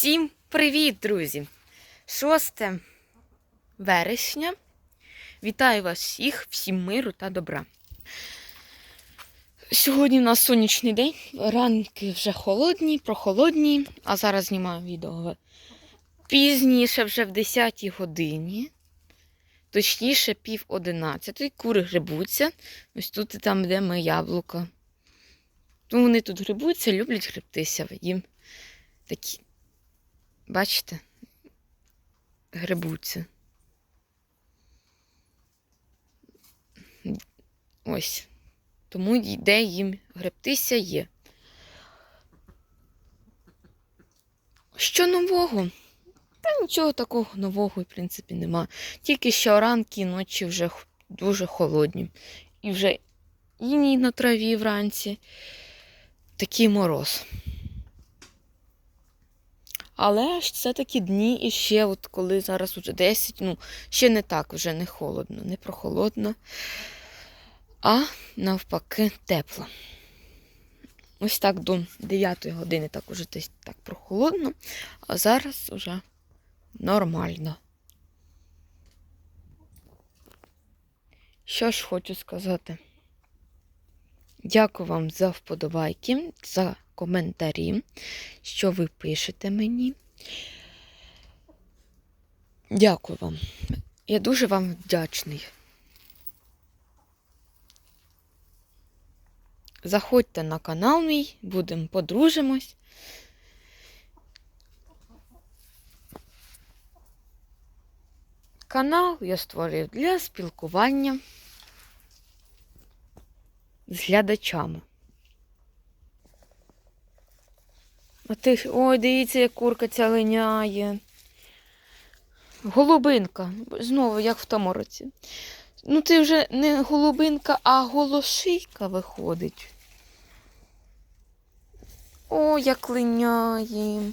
Всім привіт, друзі! 6 вересня. Вітаю вас всіх, всім миру та добра. Сьогодні у нас сонячний день, ранки вже холодні, прохолодні, а зараз знімаю відео пізніше, вже в 10 годині. Точніше, пів одинадцятої. Кури грибуться. Ось тут і там, де моє яблуко. Ну, вони тут грибуться, люблять грибтися. Їм такі Бачите? Грибуться. Ось. Тому йде їм гребтися є. Що нового? Та нічого такого нового, в принципі, нема. Тільки що ранки і ночі вже дуже холодні. І вже іній на траві вранці. Такий мороз. Але ж це такі дні і ще, от коли зараз уже 10, ну, ще не так, вже не холодно, не прохолодно, а навпаки тепло. Ось так до 9 години так уже десь так прохолодно, а зараз уже нормально. Що ж хочу сказати? Дякую вам за вподобайки, за коментарі, що ви пишете мені. Дякую вам. Я дуже вам вдячний. Заходьте на канал мій, будемо подружимось. Канал я створив для спілкування з глядачами. А ти ой, дивіться, як курка ця линяє. Голубинка. Знову, як в тому році. Ну, ти вже не голубинка, а голошийка виходить. О, як линяє.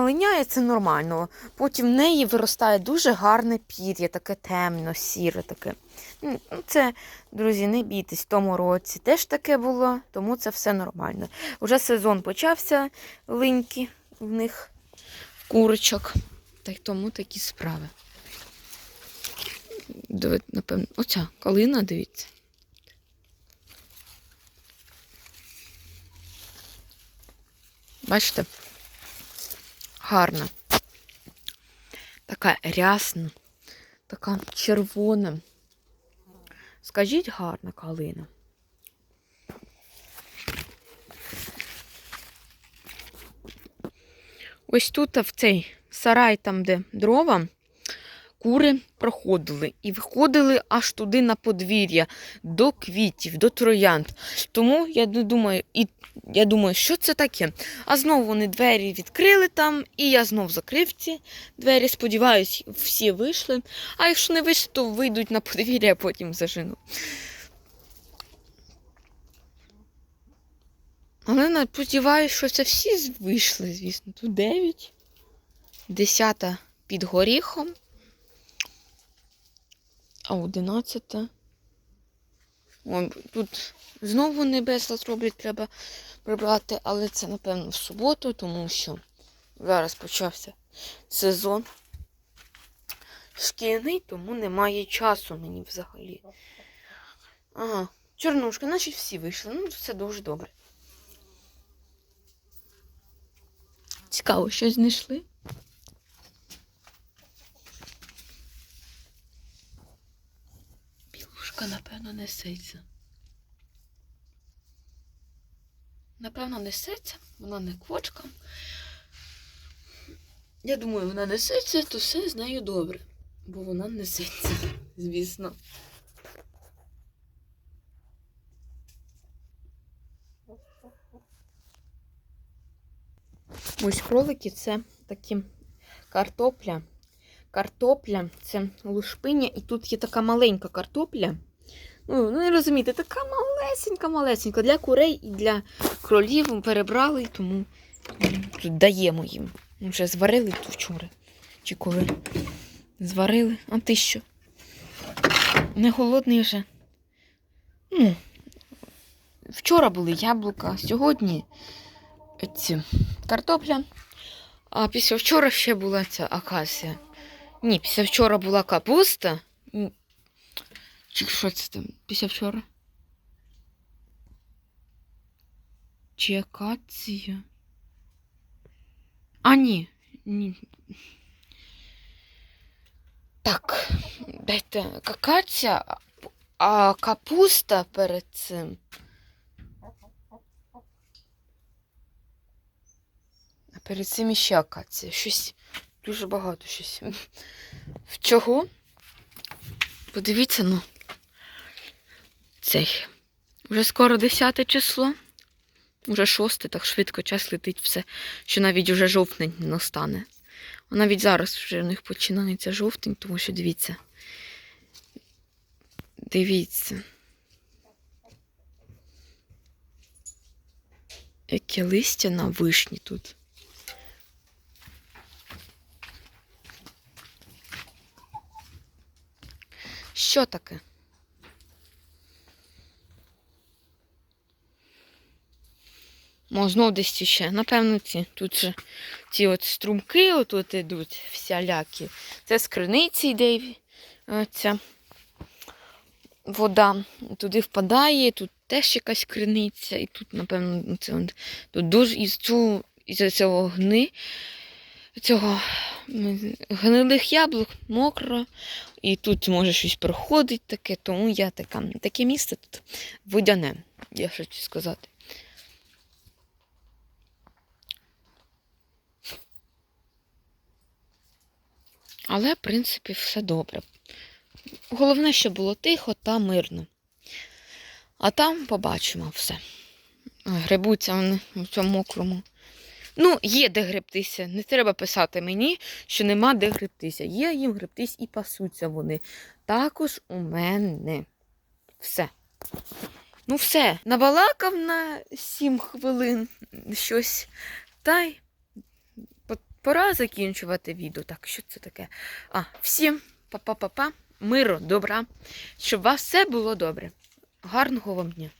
Вона линяє, це нормально. Потім в неї виростає дуже гарне пір'я, таке темно, сіре таке. Ну, Це, друзі, не бійтесь, в тому році теж таке було, тому це все нормально. Уже сезон почався линьки в них, курочок. Та й тому такі справи. Диви- Напевно, оця калина, дивіться. Бачите? Гарна. Така рясна, така червона. Скажіть гарна калина. Ось тут в цей сарай, там, де дрова, кури проходили і виходили аж туди на подвір'я, до квітів, до троянд. Тому я думаю, і я думаю, що це таке. А знову вони двері відкрили там, і я знов закрив ці двері. Сподіваюсь, всі вийшли. А якщо не вийшли, то вийдуть на подвір'я, а потім зажену. Але сподіваюся, що це всі вийшли, звісно. Тут 9, 10 під горіхом, а 11. О, тут знову небесло роблять, треба прибрати, але це, напевно, в суботу, тому що зараз почався сезон шкільний, тому немає часу мені взагалі. Ага, чорнушка, значить всі вийшли. Ну, це дуже добре. Цікаво, щось знайшли? Білушка, напевно, несеться. Напевно, несеться, вона не квочка. Я думаю, вона несеться, то все з нею добре. Бо вона несеться, звісно. Ось кролики це такі картопля. Картопля це лушпиня, і тут є така маленька картопля. Ну, ну не розумієте, така малесенька-малесенька. Для курей і для кролів перебрали, тому даємо їм. Вже зварили тут вчора. Чи коли? Зварили. А ти що? Не голодний вже. Ну, вчора були яблука, сьогодні ці картопля. А після вчора ще була ця акація. Ні, після вчора була капуста. Чи що це там? Після вчора? Чи акація? А, ні. ні. Так, дайте какація, а капуста перед цим. А перед цим іще акація. Щось дуже багато щось. В чого? Подивіться, ну. Цей. Вже скоро 10 число. Уже шосте, так швидко час летить все, що навіть уже жовтень настане. А навіть зараз вже в них починається жовтень, тому що дивіться. Дивіться. Яке листя на вишні тут. Що таке? Мо десь ще. Напевно, ці. Тут же ці от струмки отут ідуть всялякі. Це з криниці йде ця вода. Туди впадає, тут теж якась криниця, і тут, напевно, це тут дуже із цю із цього гни. Цього гнилих яблук мокро, і тут може щось проходить таке, тому я така. Таке місце тут водяне, я хочу сказати. Але, в принципі, все добре. Головне, щоб було тихо та мирно. А там побачимо все. Грибуться вони в цьому мокрому. Ну, є де гребтися. Не треба писати мені, що нема де гребтися. Є їм гребтись і пасуться вони. Також у мене. Все. Ну, все. Набалакав на 7 хвилин щось. Та й пора закінчувати відео. Так, що це таке? А, всім па-па-па-па, миру, добра, щоб у вас все було добре. Гарного вам дня!